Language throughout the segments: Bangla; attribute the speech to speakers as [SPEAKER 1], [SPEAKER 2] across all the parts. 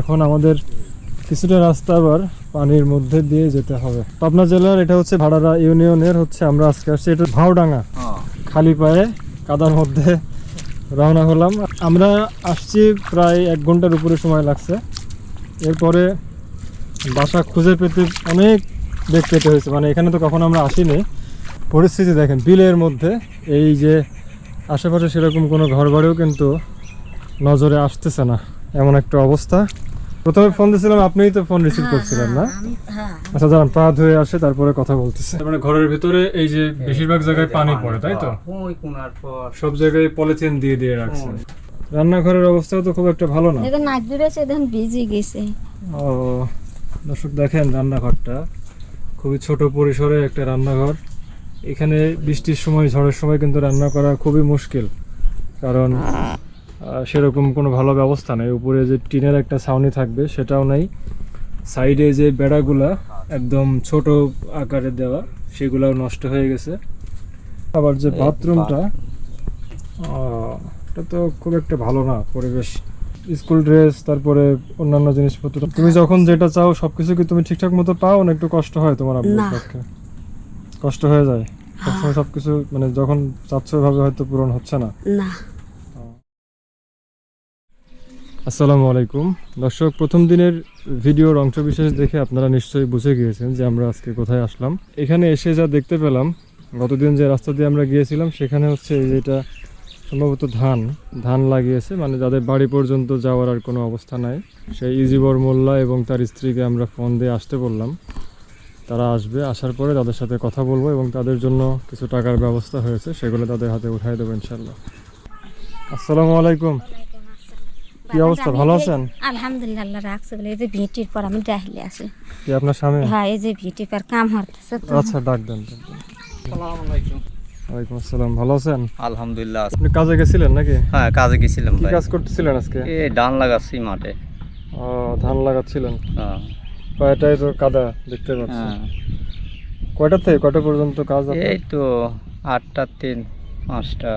[SPEAKER 1] এখন আমাদের কিছুটা রাস্তা আবার পানির মধ্যে দিয়ে যেতে হবে। পাবনা জেলার এটা হচ্ছে ভাড়ারা ইউনিয়নের হচ্ছে আমরা আজকে আসছি এটা ভাওডাঙ্গা। খালি পায়ে কাদার মধ্যে রওনা হলাম। আমরা আসছি প্রায় এক ঘণ্টার উপরে সময় লাগছে। এরপরে বাসা খুঁজে পেতে অনেক বেগ পেতে হয়েছে। মানে এখানে তো কখনো আমরা আসিনি। পরিস্থিতি দেখেন বিলের মধ্যে এই যে আশেপাশে সেরকম কোনো ঘর বাড়িও কিন্তু নজরে আসতেছে না। এমন একটা অবস্থা। প্রথমে ফোন দিয়েছিলাম আপনিই তো ফোন রিসিভ করছিলেন না?
[SPEAKER 2] হ্যাঁ।
[SPEAKER 1] আচ্ছা দাঁড়ান পা ধুয়ে আসে তারপরে কথা বলতেছে। মানে ঘরের ভিতরে এই যে বেশিরভাগ জায়গায় পানি পড়ে তাই তো?
[SPEAKER 3] ওই কোনার পর।
[SPEAKER 1] সব জায়গায় পলিথিন দিয়ে দিয়ে রাখছে রান্নাঘরের অবস্থাও তো খুব একটা ভালো না।
[SPEAKER 2] এখন নাক জুড়েছে এখন ভিজে গেছে।
[SPEAKER 1] ও দর্শক দেখেন রান্নাঘরটা। খুবই ছোট পরিসরে একটা রান্নাঘর। এখানে বৃষ্টির সময় ঝড়ের সময় কিন্তু রান্না করা খুবই মুশকিল। কারণ সেরকম কোনো ভালো ব্যবস্থা নেই। উপরে যে টিনের একটা ছাউনি থাকবে সেটাও নেই। সাইডে যে বেড়াগুলা একদম ছোট আকারে দেওয়া সেগুলাও নষ্ট হয়ে গেছে। আবার যে বাথরুমটা এটা তো খুব একটা ভালো না পরিবেশ। স্কুল ড্রেস তারপরে অন্যান্য জিনিসপত্র। তুমি যখন যেটা চাও সবকিছু কি তুমি ঠিকঠাক মতো পাও না একটু কষ্ট হয় তোমার আপনার পক্ষে? কষ্ট হয়ে যায়? সবসময় সবকিছু মানে যখন চাচ্ছ ভাবে হয়তো পূরণ হচ্ছে না।
[SPEAKER 2] না।
[SPEAKER 1] আসসালামু আলাইকুম। দর্শক, প্রথম দিনের ভিডিওর অংশবিশেষ দেখে আপনারা নিশ্চয়ই বুঝে গিয়েছেন যে আমরা আজকে কোথায় আসলাম। এখানে এসে যা দেখতে পেলাম, গতদিন যে রাস্তা দিয়ে আমরা গিয়েছিলাম, সেখানে হচ্ছে যেটা সম্ভবত ধান। ধান লাগিয়েছে মানে যাদের বাড়ি পর্যন্ত যাওয়ার আর কোনো অবস্থা নাই। সেই ইজিবর মোল্লা এবং তার স্ত্রীকে আমরা ফোন দিয়ে আসতে বললাম। তারা আসবে, আসার পরে তাদের সাথে কথা বলব এবং তাদের জন্য কিছু টাকার ব্যবস্থা হয়েছে, সেগুলো তাদের হাতে উঠাই দেবো ইনশাল্লাহ আসসালামু আলাইকুম। কি অবস্থা? ভালো আছেন?
[SPEAKER 2] আলহামদুলিল্লাহ আল্লাহ রাখছে বলে এই যে ভিটির পর আমি ডাহলে আছি
[SPEAKER 1] কি আপনার স্বামী?
[SPEAKER 2] হ্যাঁ এই যে ভিটির পর কাম হতেছে তো।
[SPEAKER 1] আচ্ছা ডাক দেন
[SPEAKER 3] আসসালামু আলাইকুম।
[SPEAKER 1] ওয়ালাইকুম আসসালাম ভালো আছেন?
[SPEAKER 3] আলহামদুলিল্লাহ
[SPEAKER 1] আপনি কাজে গেছিলেন নাকি?
[SPEAKER 3] হ্যাঁ কাজে গেছিলাম
[SPEAKER 1] কি
[SPEAKER 3] ভাই।
[SPEAKER 1] কাজ করতেছিলেন আজকে?
[SPEAKER 3] এই ধান লাগাচ্ছি মাঠে।
[SPEAKER 1] ও ধান লাগাচ্ছিলেন?
[SPEAKER 3] হ্যাঁ।
[SPEAKER 1] কয়টায় তো কাদা দেখতে পাচ্ছি।
[SPEAKER 3] হ্যাঁ।
[SPEAKER 1] কয়টা থেকে কয়টা পর্যন্ত কাজ?
[SPEAKER 3] এই তো আটটা তিন পাঁচটা।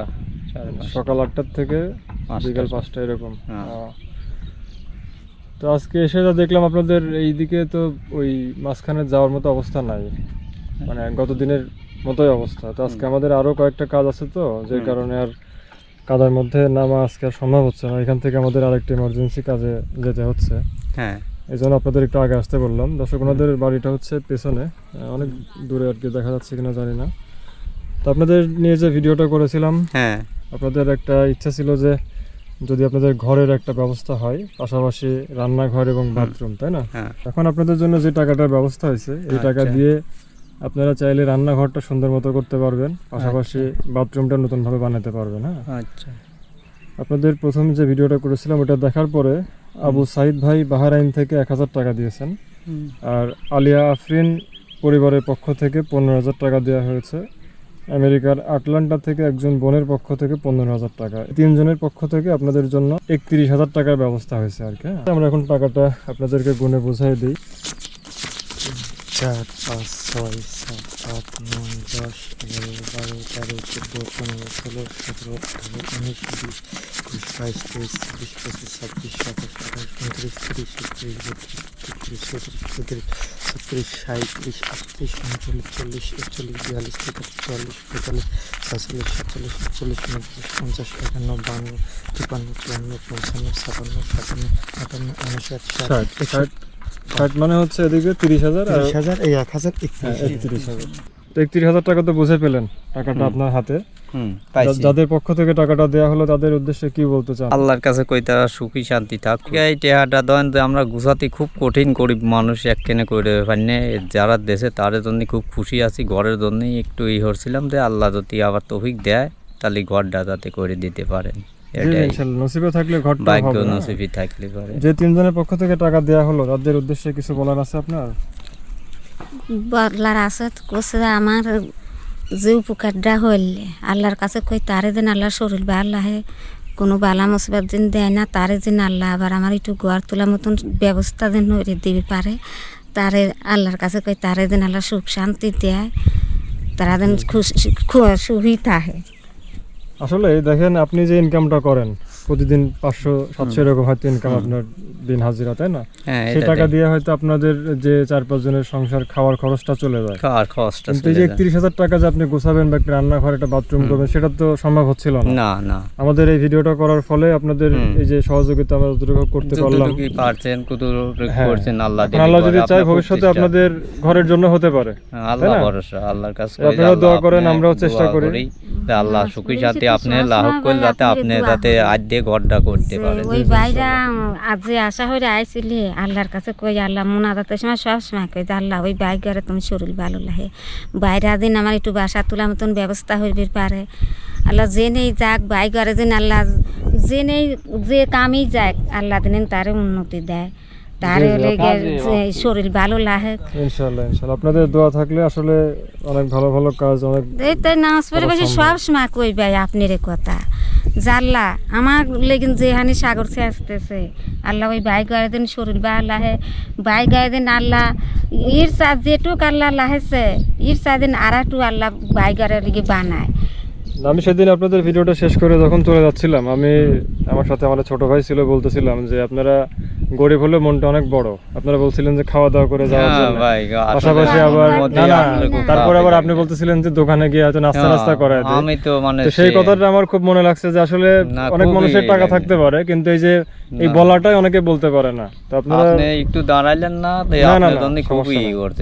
[SPEAKER 1] সকাল আটটার থেকে। বিকাল পাঁচটা এরকম।
[SPEAKER 3] হ্যাঁ।
[SPEAKER 1] তো আজকে এসে যা দেখলাম আপনাদের এইদিকে তো ওই মাঝখানে যাওয়ার মতো অবস্থা নাই। মানে গত দিনের মতোই অবস্থা। তো আজকে আমাদের আরও কয়েকটা কাজ আছে তো যে কারণে আর কাদার মধ্যে নামা আজকে আর সম্ভব হচ্ছে না। এখান থেকে আমাদের আরেকটা ইমার্জেন্সি কাজে যেতে হচ্ছে।
[SPEAKER 3] হ্যাঁ।
[SPEAKER 1] এই জন্য আপনাদের একটু আগে আসতে বললাম। দর্শক ওনাদের বাড়িটা হচ্ছে পেছনে। অনেক দূরে আর কি দেখা যাচ্ছে কিনা জানি না। তো আপনাদের নিয়ে যে ভিডিওটা করেছিলাম
[SPEAKER 3] হ্যাঁ।
[SPEAKER 1] আপনাদের একটা ইচ্ছা ছিল যে যদি আপনাদের ঘরের একটা ব্যবস্থা হয় পাশাপাশি রান্নাঘর এবং বাথরুম তাই না?
[SPEAKER 3] হ্যাঁ।
[SPEAKER 1] এখন আপনাদের জন্য যে টাকাটার ব্যবস্থা হয়েছে এই টাকা
[SPEAKER 3] আচ্ছা।
[SPEAKER 1] দিয়ে আপনারা চাইলে রান্নাঘরটা সুন্দর মতো করতে পারবেন পাশাপাশি বাথরুমটা নতুনভাবে বানাতে পারবেন হ্যাঁ?
[SPEAKER 3] আচ্ছা।
[SPEAKER 1] আপনাদের প্রথম যে ভিডিওটা করেছিলাম ওটা দেখার পরে আবু সাইদ ভাই বাহারাইন থেকে এক হাজার টাকা দিয়েছেন। আর আলিয়া আফরিন পরিবারের পক্ষ থেকে পনেরো হাজার টাকা দেওয়া হয়েছে। আমেরিকার আটলান্টা থেকে একজন বোনের পক্ষ থেকে পনেরো হাজার টাকা তিনজনের পক্ষ থেকে আপনাদের জন্য একত্রিশ হাজার টাকার ব্যবস্থা হয়েছে আর কি হ্যাঁ? আমরা এখন টাকাটা আপনাদেরকে গুনে বোঝাই দিই চার, পাঁচ, ছয়, সাত, আট, নয়, দশ, এগারো, বারো, তেরো, চোদ্দ, পনেরো, ষোলো, সতেরো, আঠারো, উনিশ, বিশ একুশ বাইশ, তেইশ, চব্বিশ, পঁচিশ, ছাব্বিশ, সাতাশ, আঠাশ, উনত্রিশ, তিরিশ একত্রিশ বত্রিশ, তেত্রিশ, চৌত্রিশ চৌত্রিশ ছত্রিশ সাঁত্রিশ আটত্রিশ, উনচল্লিশ, চল্লিশ, একচল্লিশ, বিয়াল্লিশ, তেতাল্লিশ, চুয়াল্লিশ, পঁয়তাল্লিশ ছয়চল্লিশ সাতচল্লিশ, আটচল্লিশ উনচল্লিশ পঞ্চাশ, একান্ন, বান্ন, তিপ্পান্ন, চুয়ান্ন, পঞ্চান্ন, ছাপান্ন, সাতান্ন, আটান্ন উনষাট ষাট। ষাট মানে হচ্ছে এদিকে তিরিশ হাজার
[SPEAKER 4] তিরিশ হাজার এই এক হাজার
[SPEAKER 1] হ্যাঁ,
[SPEAKER 4] একত্রিশ
[SPEAKER 1] একত্রিশ হাজার একত্রিশ হাজার টাকা তো বুঝে পেলেন টাকাটা আপনার হাতে। যাদের পক্ষ থেকে টাকাটা হলো তাদের উদ্দেশ্যে কি বলতে চান?
[SPEAKER 3] আল্লাহর কাছে কই তারা সুখী শান্তি থাক এই টেহাটা দেন যে আমরা গুছাতে খুব কঠিন গরিব মানুষ একখানে করে পারি যারা দেশে তাদের জন্য খুব খুশি আছি। ঘরের জন্যই একটু ই হচ্ছিলাম যে আল্লাহ যদি আবার তৌফিক দেয় তাহলে ঘরটা যাতে করে দিতে পারেন।
[SPEAKER 1] নসিবে থাকলে ঘরটা
[SPEAKER 3] ভাগ্য
[SPEAKER 1] হবে
[SPEAKER 3] থাকলে পারে।
[SPEAKER 1] যে তিনজনের পক্ষ থেকে টাকা দেওয়া হলো তাদের উদ্দেশ্যে কিছু বলার আছে আপনার?
[SPEAKER 2] বদলার আছে কোসে আমার যে উপকারটা হইলে আল্লাহর কাছে কই তারে দিন আল্লাহর শরীর বা আল্লাহে কোনো বালা মুসিবত দিন দেয় না তারে দিন আল্লাহ আবার আমার একটু গোয়ার তোলার মতন ব্যবস্থা দিন হইরে দিবে পারে তারে আল্লাহর কাছে কই তারে দিন আল্লাহ সুখ শান্তি দেয় তারা দিন খুশি সুখী থাকে।
[SPEAKER 1] আসলে দেখেন আপনি যে ইনকামটা করেন প্রতিদিন পাঁচশো সাতশো এরকম হয়তো ইনকাম আপনার দিন হাজিরা তাই না?
[SPEAKER 3] হ্যাঁ
[SPEAKER 1] সেই টাকা দিয়ে হয়তো আপনাদের যে চার পাঁচ জনের সংসার খাওয়ার খরচটা চলে যায়।
[SPEAKER 3] খাওয়ার খরচটা
[SPEAKER 1] কিন্তু এই যে একত্রিশ হাজার টাকা যে আপনি গোছাবেন বা একটা রান্নাঘর একটা বাথরুম করবেন সেটা তো সম্ভব হচ্ছিল না।
[SPEAKER 3] না না।
[SPEAKER 1] আমাদের এই ভিডিওটা করার ফলে আপনাদের এই যে সহযোগিতা আমরা যতটুকু করতে পারলাম।
[SPEAKER 3] পারছেন
[SPEAKER 1] হ্যাঁ।
[SPEAKER 3] করছেন আল্লাহ
[SPEAKER 1] আল্লাহ যদি চায় ভবিষ্যতে আপনাদের ঘরের জন্য হতে পারে
[SPEAKER 3] হ্যাঁ, আল্লাহ? ভরসা আল্লাহর কাছে
[SPEAKER 1] আপনারা দোয়া করেন, আমরাও চেষ্টা করি।
[SPEAKER 3] আল্লাহ সুখী সাথে আপনি লাভ করে যাতে আপনি যাতে
[SPEAKER 2] করি।
[SPEAKER 3] আজ দিয়ে ঘরটা করতে
[SPEAKER 2] যে
[SPEAKER 3] পারেন
[SPEAKER 2] ওই বাইরা আজ যে আশা হয়ে আইছিলি আল্লাহর কাছে কই আল্লাহ মোনাজাতের সময় সব সময় কই আল্লাহ ওই বাইক তুমি শরীর ভালো লাগে। বাইরে দিন আমার একটু বাসা তোলা মতন ব্যবস্থা হইবে পারে। আল্লাহ যে নেই যাক বাইক দিন আল্লাহ যে নেই যে কামই যাক আল্লাহ দিন তারে উন্নতি দেয়। তারে যে শরীর ভালো লাগে।
[SPEAKER 1] ইনশাল্লাহ ইনশাল্লাহ। আপনাদের দোয়া থাকলে আসলে অনেক ভালো ভালো কাজ অনেক
[SPEAKER 2] এই তাই নামাজ পড়ে বসে সব সময় কই ভাই আপনার এ কথা। জাল্লা আমার লেগিন হানি সাগর সে আসতেছে। আল্লাহ ওই বাইক গায়ে দিন শরীর বা আল্লাহে বাইক গায়ে দিন আল্লাহ, ইর চা যেটুক আল্লাহ লাহেছে ইর চা দিন আর একটু আল্লাহ বাইক গাড়ে লিগে বানায়।
[SPEAKER 1] আমি সেদিন আপনাদের ভিডিওটা শেষ করে যখন চলে যাচ্ছিলাম, আমি আমার সাথে আমার ছোট ভাই ছিল, বলতেছিলাম যে আপনারা গরিব হলে মনটা অনেক বড়। আপনারা বলছিলেন যে খাওয়া দাওয়া করে যাওয়ার
[SPEAKER 3] হ্যাঁ
[SPEAKER 1] জন্য। পাশাপাশি আবার না না তারপর আবার আপনি বলতেছিলেন যে দোকানে গিয়ে হয়তো নাস্তা
[SPEAKER 3] হ্যাঁ,
[SPEAKER 1] নাস্তা দিই।
[SPEAKER 3] আমি তো মানে
[SPEAKER 1] সেই কথাটা আমার খুব মনে লাগছে যে আসলে অনেক মানুষের টাকা থাকতে পারে কিন্তু এই যে এই বলাটাই অনেকে বলতে পারে না। তো আপনারা
[SPEAKER 3] আপনি একটু দাঁড়াইলেন না
[SPEAKER 1] সমস্যা
[SPEAKER 3] খুবই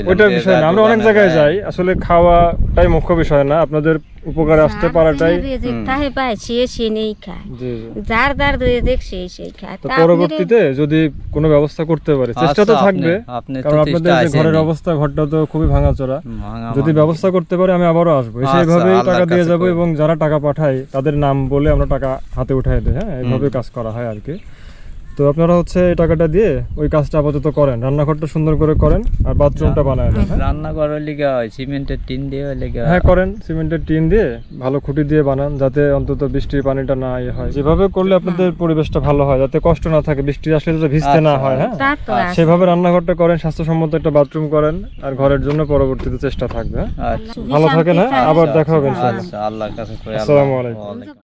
[SPEAKER 1] ওইটার
[SPEAKER 3] যে
[SPEAKER 1] বিষয় না আমরা অনেক জায়গায় যাই আসলে খাওয়াটাই মুখ্য বিষয় না। আপনাদের উপকারে আসতে পারাটাই
[SPEAKER 2] তাহে পায় সে সে নেই খায়। যার যার রেজেক সে সেই খায়।
[SPEAKER 1] তো পরবর্তীতে যদি কোনো ব্যবস্থা করতে পারে চেষ্টা তো
[SPEAKER 3] আচ্ছা,
[SPEAKER 1] থাকবে কারণ আপনাদের যে ঘরের অবস্থা ঘরটা তো খুবই ভাঙাচোরা। যদি ব্যবস্থা করতে পারে আমি আবারও আসব।
[SPEAKER 3] আচ্ছা,
[SPEAKER 1] সেইভাবেই টাকা দিয়ে যাব এবং যারা টাকা পাঠায় তাদের নাম বলে আমরা টাকা হাতে উঠাই দিই হ্যাঁ? এইভাবে কাজ করা হয় আর কি। তো আপনারা হচ্ছে এই টাকাটা দিয়ে ওই কাজটা আপাতত করেন। রান্নাঘরটা সুন্দর করে করেন আর বাথরুমটা বানায় হ্যাঁ?
[SPEAKER 3] রান্না করার লিগা হয় সিমেন্টের টিন দিয়ে লিগা
[SPEAKER 1] হ্যাঁ। করেন সিমেন্টের টিন দিয়ে ভালো খুঁটি দিয়ে বানান যাতে অন্তত বৃষ্টির পানিটা না ইয়ে হয়। যেভাবে করলে আপনাদের পরিবেশটা ভালো হয় যাতে কষ্ট না থাকে বৃষ্টি আসলে যাতে ভিজতে না
[SPEAKER 3] আচ্ছা,
[SPEAKER 1] হয় হ্যাঁ?
[SPEAKER 2] তা তো আছে।
[SPEAKER 1] সেভাবে রান্নাঘরটা করেন স্বাস্থ্যসম্মত একটা বাথরুম করেন আর ঘরের জন্য পরবর্তীতে চেষ্টা থাকবে হ্যাঁ?
[SPEAKER 3] আচ্ছা।
[SPEAKER 1] ভালো থাকেন হ্যাঁ? আবার দেখা হবে ইনশাআল্লাহ।
[SPEAKER 3] আচ্ছা আল্লাহর কাছে কই
[SPEAKER 1] আসসালামু আলাইকুম।